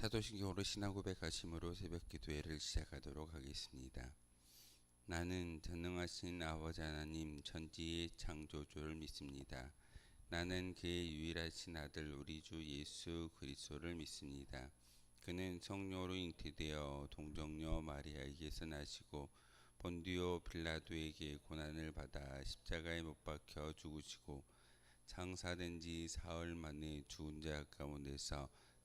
사도신경으로 신앙 고백하심으로 새벽 기도회를 시작하도록 하겠습니다. 나는 전능하신 아버지 하나님 천지의 창조주를 믿습니다. 나는 그의 유일하신 아들 우리 주 예수 그리스도를 믿습니다. 그는 성령으로 잉태되어 동정녀 마리아에게서 나시고 본디오 빌라도에게 고난을 받아 십자가에 못 박혀 죽으시고 장사된 지 사흘 만에 죽은 자 가운데서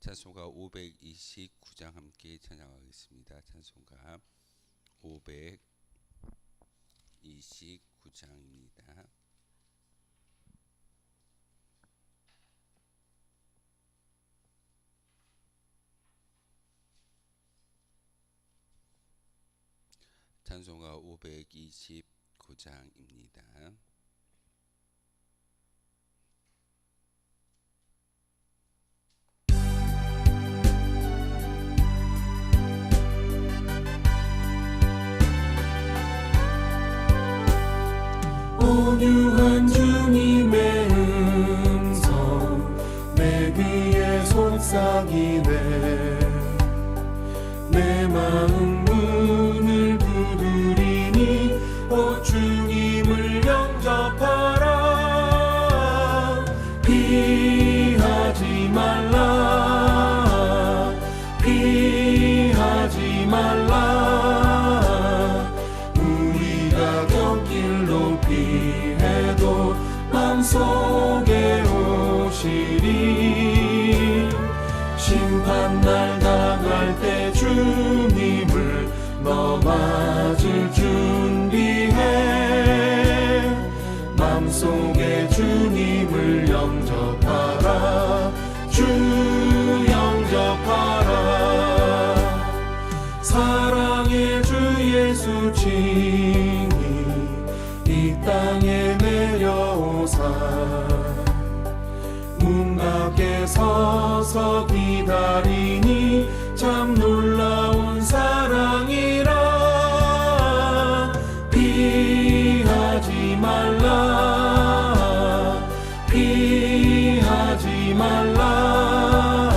찬송가 529장 함께 찬양하겠습니다. 찬송가 529장입니다. 찬송가 529장입니다. 온유한 주님의 음성 내 귀에 속삭이네 내마 서서 기다리니 참 놀라운 사랑이라. 피하지 말라. 피하지 말라.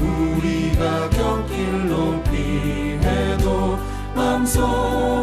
우리가 곁길 높이 해도 맘속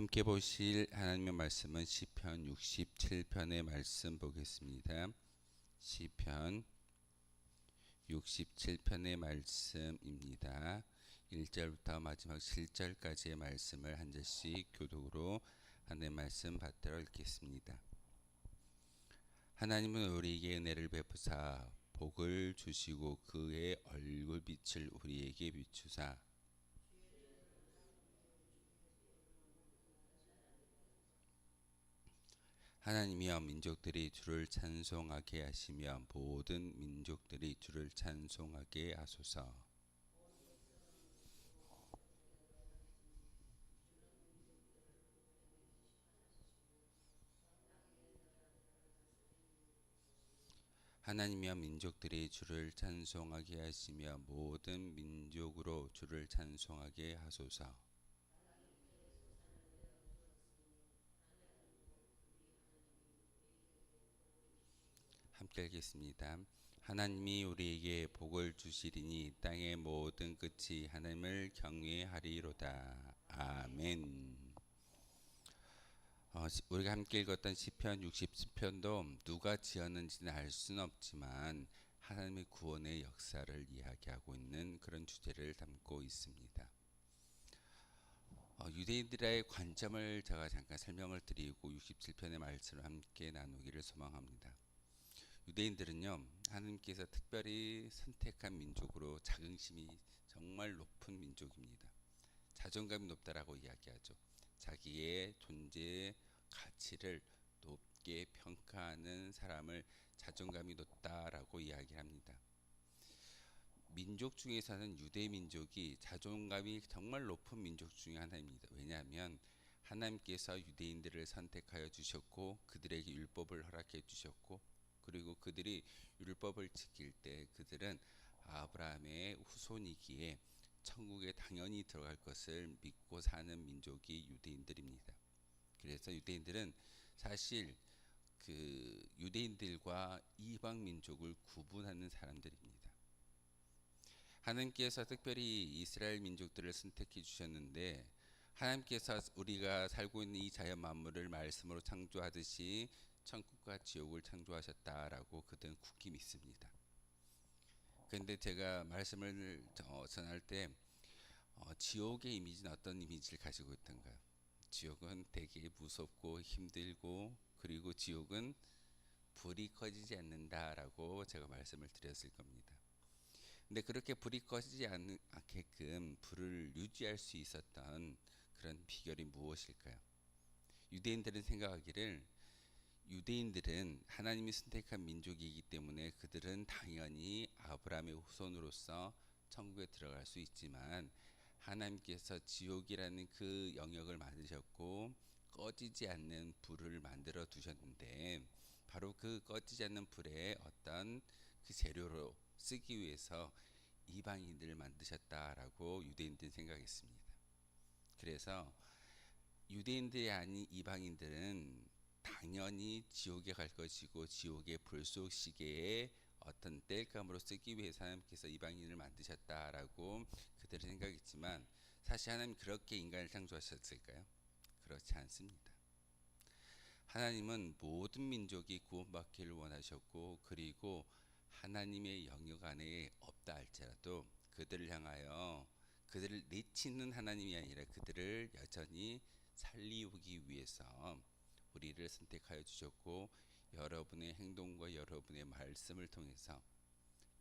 함께 보실 하나님의 말씀은 시편 67편의 말씀 보겠습니다. 시편 67편의 말씀입니다. 1절부터 마지막 7절까지의 말씀을 한 절씩 교독으로 하나님의 말씀 받들어 읽겠습니다. 하나님은 우리에게 은혜를 베푸사 복을 주시고 그의 얼굴 빛을 우리에게 비추사 하나님이여 민족들이 주를 찬송하게 하시며 모든 민족들이 주를 찬송하게 하소서. 하나님이여 민족들이 주를 찬송하게 하시며 모든 민족으로 주를 찬송하게 하소서. 함께 읽겠습니다. 하나님이 우리에게 복을 주시리니 땅의 모든 끝이 하나님을 경외하리로다. 아멘. 어, 시- 우리가 함께 읽었던 시편 60편도 누가 지었는지는 알 수는 없지만 하나님의 구원의 역사를 이야기하고 있는 그런 주제를 담고 있습니다. 어, 유대인들의 관점을 제가 잠깐 설명을 드리고 67편의 말씀을 함께 나누기를 소망합니다. 유대인들은요 하나님께서 특별히 선택한 민족으로 자긍심이 정말 높은 민족입니다. 자존감이 높다라고 이야기하죠. 자기의 존재의 가치를 높게 평가하는 사람을 자존감이 높다라고 이야기합니다. 민족 중에서는 유대 민족이 자존감이 정말 높은 민족 중에 하나입니다. 왜냐하면 하나님께서 유대인들을 선택하여 주셨고 그들에게 율법을 허락해 주셨고 그리고 그들이 율법을 지킬 때 그들은 아브라함의 후손이기에 천국에 당연히 들어갈 것을 믿고 사는 민족이 유대인들입니다. 그래서 유대인들은 사실 그 유대인들과 이방 민족을 구분하는 사람들입니다. 하나님께서 특별히 이스라엘 민족들을 선택해 주셨는데 하나님께서 우리가 살고 있는 이 자연 만물을 말씀으로 창조하듯이 천국과 지옥을 창조하셨다라고 그들은 굳게 믿습니다. 그런데 제가 말씀을 어, 전할 때 어, 지옥의 이미지는 어떤 이미지를 가지고 있던가요? 지옥은 되게 무섭고 힘들고 그리고 지옥은 불이 꺼지지 않는다라고 제가 말씀을 드렸을 겁니다. 근데 그렇게 불이 꺼지지 않, 않게끔 불을 유지할 수 있었던 그런 비결이 무엇일까요? 유대인들은 생각하기를 유대인들은 하나님이 선택한 민족이기 때문에 그들은 당연히 아브라함의 후손으로서 천국에 들어갈 수 있지만 하나님께서 지옥이라는 그 영역을 만드셨고 꺼지지 않는 불을 만들어 두셨는데 바로 그 꺼지지 않는 불에 어떤 그 재료로 쓰기 위해서 이방인들을 만드셨다라고 유대인들은 생각했습니다. 그래서 유대인들이 아닌 이방인들은 당연히 지옥에 갈 것이고 지옥의 불속 시계에 어떤 땔감으로 쓰기 위해서 하나님께서 이방인을 만드셨다라고 그들은 생각했지만 사실 하나님 그렇게 인간을 창조하셨을까요? 그렇지 않습니다. 하나님은 모든 민족이 구원받기를 원하셨고 그리고 하나님의 영역 안에 없다 할지라도 그들을 향하여 그들을 내치는 하나님이 아니라 그들을 여전히 살리우기 위해서 우리를 선택하여 주셨고 여러분의 행동과 여러분의 말씀을 통해서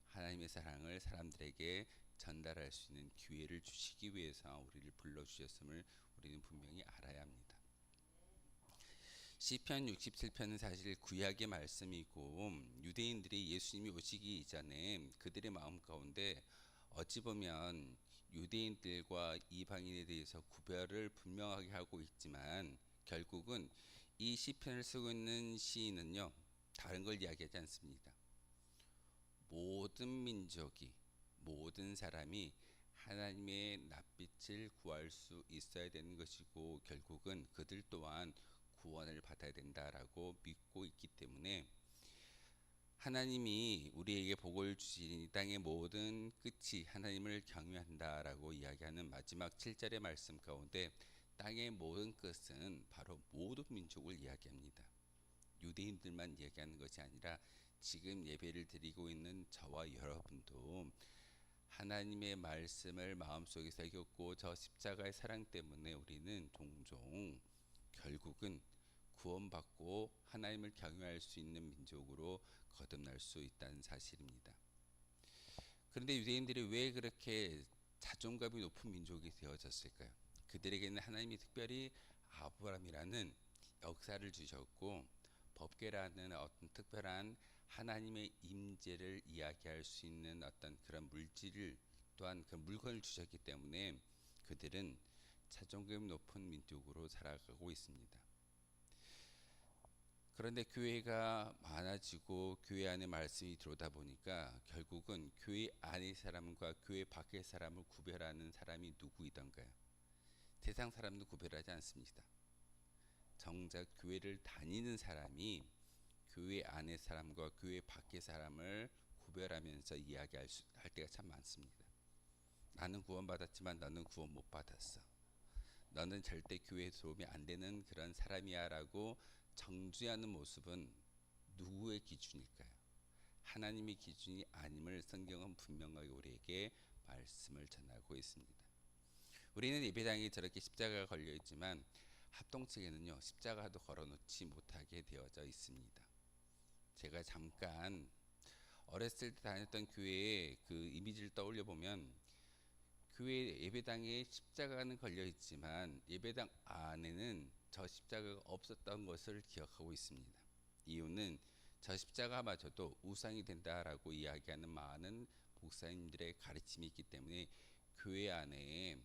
하나님의 사랑을 사람들에게 전달할 수 있는 기회를 주시기 위해서 우리를 불러 주셨음을 우리는 분명히 알아야 합니다. 시편 67편은 사실 구약의 말씀이고 유대인들이 예수님이 오시기 이전에 그들의 마음 가운데 어찌 보면 유대인들과 이방인에 대해서 구별을 분명하게 하고 있지만 결국은 이 시편을 쓰고 있는 시인은요 다른 걸 이야기하지 않습니다. 모든 민족이 모든 사람이 하나님의 낯빛을 구할 수 있어야 되는 것이고 결국은 그들 또한 구원을 받아야 된다라고 믿고 있기 때문에 하나님이 우리에게 복을 주신 이 땅의 모든 끝이 하나님을 경외한다라고 이야기하는 마지막 7절의 말씀 가운데 땅의 모든 것은 바로 모든 민족을 이야기합니다. 유대인들만 이야기하는 것이 아니라 지금 예배를 드리고 있는 저와 여러분도 하나님의 말씀을 마음속에 새겼고 저 십자가의 사랑 때문에 우리는 종종 결국은 구원받고 하나님을 경외할 수 있는 민족으로 거듭날 수 있다는 사실입니다. 그런데 유대인들이 왜 그렇게 자존감이 높은 민족이 되어졌을까요? 그들에게는 하나님이 특별히 아브라함이라는 역사를 주셨고 법계라는 어떤 특별한 하나님의 임재를 이야기할 수 있는 어떤 그런 물질을 또한 그 물건을 주셨기 때문에 그들은 자존감 높은 민족으로 살아가고 있습니다. 그런데 교회가 많아지고 교회 안에 말씀이 들어오다 보니까 결국은 교회 안의 사람과 교회 밖의 사람을 구별하는 사람이 누구이던가요? 세상 사람도 구별하지 않습니다. 정작 교회를 다니는 사람이 교회 안의 사람과 교회 밖의 사람을 구별하면서 이야기할 수, 할 때가 참 많습니다. 나는 구원받았지만 너는 구원 못 받았어. 너는 절대 교회에 들어오면 안 되는 그런 사람이야라고 정죄하는 모습은 누구의 기준일까요? 하나님의 기준이 아님을 성경은 분명하게 우리에게 말씀을 전하고 있습니다. 우리는 예배당에 저렇게 십자가가 걸려 있지만 합동 측에는요 십자가도 걸어놓지 못하게 되어져 있습니다. 제가 잠깐 어렸을 때 다녔던 교회의 그 이미지를 떠올려 보면 교회 예배당에 십자가는 걸려 있지만 예배당 안에는 저 십자가가 없었던 것을 기억하고 있습니다. 이유는 저 십자가마저도 우상이 된다라고 이야기하는 많은 목사님들의 가르침이 있기 때문에 교회 안에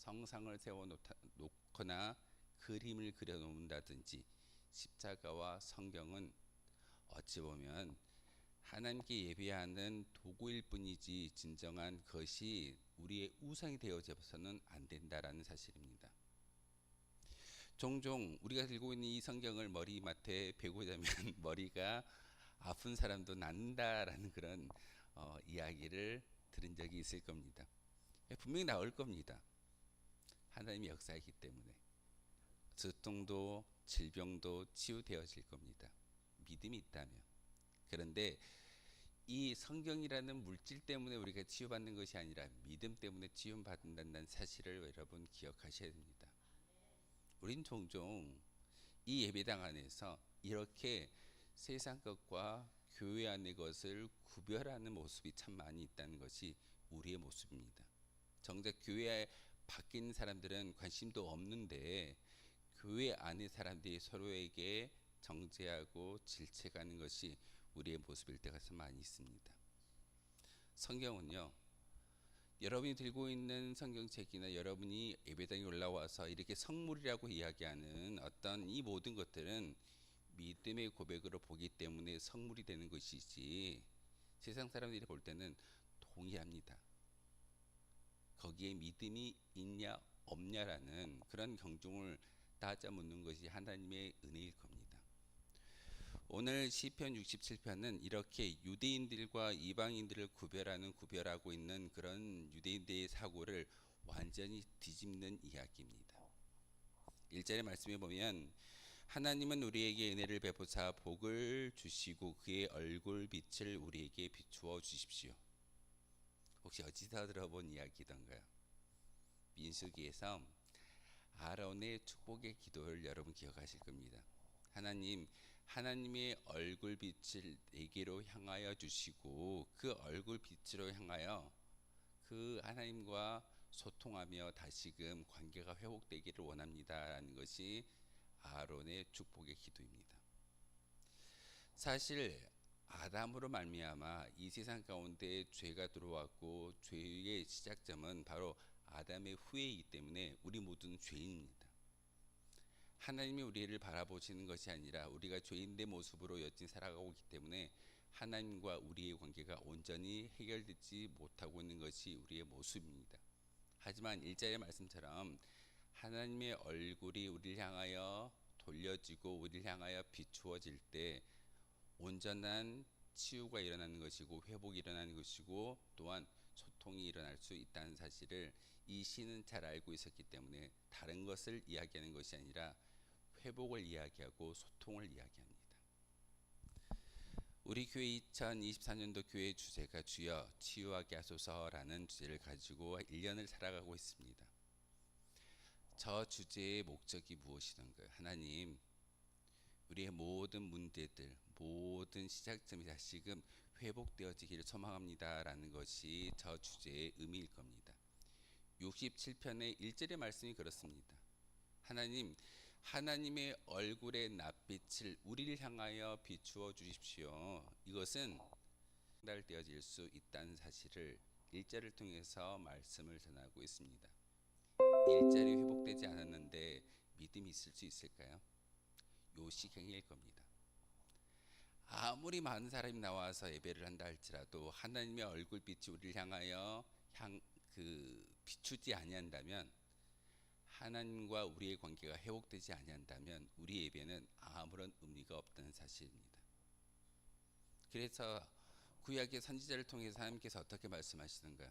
성상을 세워 놓거나 그림을 그려 놓는다든지 십자가와 성경은 어찌 보면 하나님께 예배하는 도구일 뿐이지 진정한 것이 우리의 우상이 되어져서는 안 된다라는 사실입니다. 종종 우리가 들고 있는 이 성경을 머리맡에 베고 자면 머리가 아픈 사람도 낫는다라는 그런 어, 이야기를 들은 적이 있을 겁니다. 분명히 나올 겁니다. 하나님의 역사이기 때문에 두통도 질병도 치유되어질 겁니다. 믿음이 있다면. 그런데 이 성경이라는 물질 때문에 우리가 치유받는 것이 아니라 믿음 때문에 치유받는다는 사실을 여러분 기억하셔야 됩니다. 우린 종종 이 예배당 안에서 이렇게 세상 것과 교회 안의 것을 구별하는 모습이 참 많이 있다는 것이 우리의 모습입니다. 정작 교회에 바뀐 사람들은 관심도 없는데 교회 안의 사람들이 서로에게 정죄하고 질책하는 것이 우리의 모습일 때가 참 많이 있습니다. 성경은요. 여러분이 들고 있는 성경책이나 여러분이 예배당에 올라와서 이렇게 성물이라고 이야기하는 어떤 이 모든 것들은 믿음의 고백으로 보기 때문에 성물이 되는 것이지 세상 사람들이 볼 때는 동의합니다. 거기에 믿음이 있냐 없냐라는 그런 경중을 따져 묻는 것이 하나님의 은혜일 겁니다. 오늘 시편 67편은 이렇게 유대인들과 이방인들을 구별하는 구별하고 있는 그런 유대인들의 사고를 완전히 뒤집는 이야기입니다. 1절의 말씀에 보면 하나님은 우리에게 은혜를 베푸사 복을 주시고 그의 얼굴 빛을 우리에게 비추어 주십시오. 혹시 어디서 들어본 이야기던가요? 민수기에서 아론의 축복의 기도를 여러분 기억하실 겁니다. 하나님, 하나님의 얼굴 빛을 내게로 향하여 주시고 그 얼굴 빛으로 향하여 그 하나님과 소통하며 다시금 관계가 회복되기를 원합니다라는 것이 아론의 축복의 기도입니다. 사실 아담으로 말미암아 이 세상 가운데 죄가 들어왔고 죄의 시작점은 바로 아담의 후예이기 때문에 우리 모두는 죄인입니다. 하나님이 우리를 바라보시는 것이 아니라 우리가 죄인의 모습으로 여진 살아가고 있기 때문에 하나님과 우리의 관계가 온전히 해결되지 못하고 있는 것이 우리의 모습입니다. 하지만 일자의 말씀처럼 하나님의 얼굴이 우리를 향하여 돌려지고 우리를 향하여 비추어질 때 온전한 치유가 일어나는 것이고 회복이 일어나는 것이고 또한 소통이 일어날 수 있다는 사실을 이 시는 잘 알고 있었기 때문에 다른 것을 이야기하는 것이 아니라 회복을 이야기하고 소통을 이야기합니다. 우리 교회 2024년도 교회 주제가 주여 치유하게 하소서라는 주제를 가지고 1년을 살아가고 있습니다. 저 주제의 목적이 무엇이던가요? 하나님, 우리의 모든 문제들, 모든 시작점이 다시금 회복되어지기를 소망합니다라는 것이 저 주제의 의미일 겁니다. 67편의 1절의 말씀이 그렇습니다. 하나님, 하나님의 얼굴의 낯빛을 우리를 향하여 비추어 주십시오. 이것은 달되어질 수 있다는 사실을 1절을 통해서 말씀을 전하고 있습니다. 1절이 회복되지 않았는데 믿음이 있을 수 있을까요? 요식행위일 겁니다. 아무리 많은 사람이 나와서 예배를 한다 할지라도 하나님의 얼굴빛이 우리를 향하여 향 그 비추지 아니한다면 하나님과 우리의 관계가 회복되지 아니한다면 우리 예배는 아무런 의미가 없다는 사실입니다. 그래서 구약의 선지자를 통해서 하나님께서 어떻게 말씀하시는가요?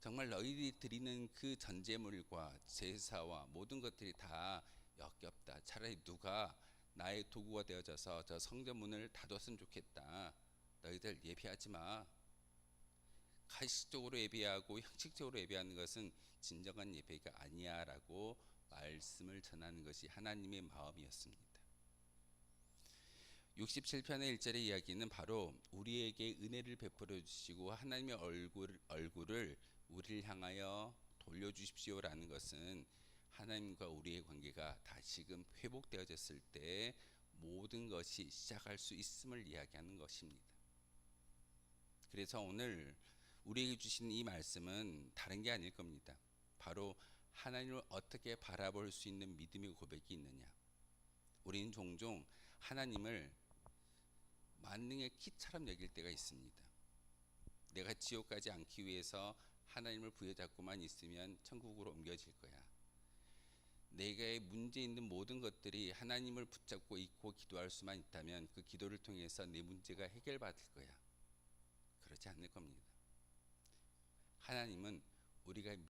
정말 너희들이 드리는 그 전제물과 제사와 모든 것들이 다 역겹다. 차라리 누가 나의 도구가 되어져서 저 성전 문을 닫았으면 좋겠다. 너희들 예배하지 마. 가식적으로 예배하고 형식적으로 예배하는 것은 진정한 예배가 아니야라고 말씀을 전하는 것이 하나님의 마음이었습니다. 67편의 1절의 이야기는 바로 우리에게 은혜를 베풀어 주시고 하나님의 얼굴, 얼굴을 우리를 향하여 돌려 주십시오라는 것은 하나님과 우리의 관계가 다시금 회복되어졌을 때 모든 것이 시작할 수 있음을 이야기하는 것입니다. 그래서 오늘 우리에게 주신 이 말씀은 다른 게 아닐 겁니다. 바로 하나님을 어떻게 바라볼 수 있는 믿음의 고백이 있느냐. 우리는 종종 하나님을 만능의 키처럼 여길 때가 있습니다. 내가 지옥 가지 않기 위해서 하나님을 부여잡고만 있으면 천국으로 옮겨질 거야. 내게 문제 있는 모든 것들이 하나님을 붙잡고 있고 기도할 수만 있다면 그 기도를 통해서 내 문제가 해결받을 거야. 그렇지 않을 겁니다. 하나님은 우리가